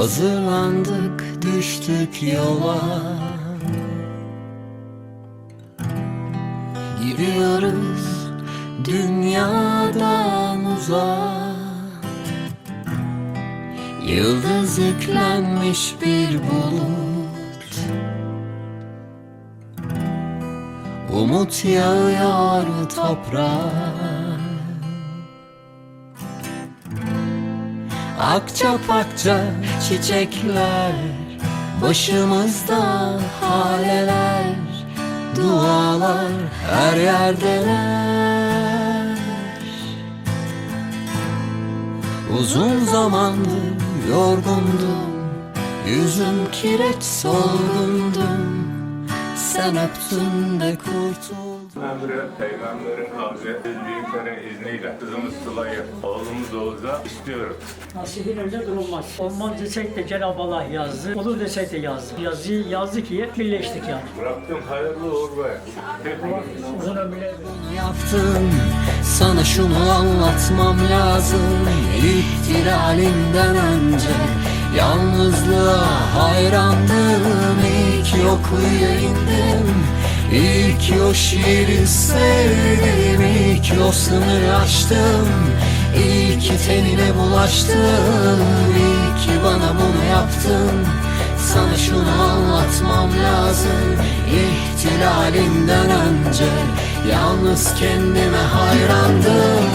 Hazırlandık düştük yola. Gidiyoruz dünyadan uzağa. Yıldız yüklenmiş bir bulut. Umut yağıyor toprağa Akça pakça çiçekler Başımızda haleler Dualar her yerdeler. Uzun zamandır yorgundum Yüzüm kireç solgundum. Sen öptün de kurtuldum Emre, peygamberin biz büyüklerin izniyle kızımız Sıla'yı, oğlumuz Oğuz'a istiyoruz. Nasibin önünde durulmaz. Olmaz desek de Cenab-ı Allah yazdı. Olur desek de yazdı. Yazıyı yazdı ki birleştik yani. Rabbim hayırlı et. Hepimiz Uzun ömürler yaptım Sana şunu anlatmam lazım İhtilalinden önce Yalnızlığa hayrandım o kuyuya indim ki o şiiri sevdim İyi ki o sınırı aştım İyi tenine bulaştım İyi ki bana bunu yaptın. Sana şunu anlatmam lazım İhtilalinden önce Yalnız kendime hayrandım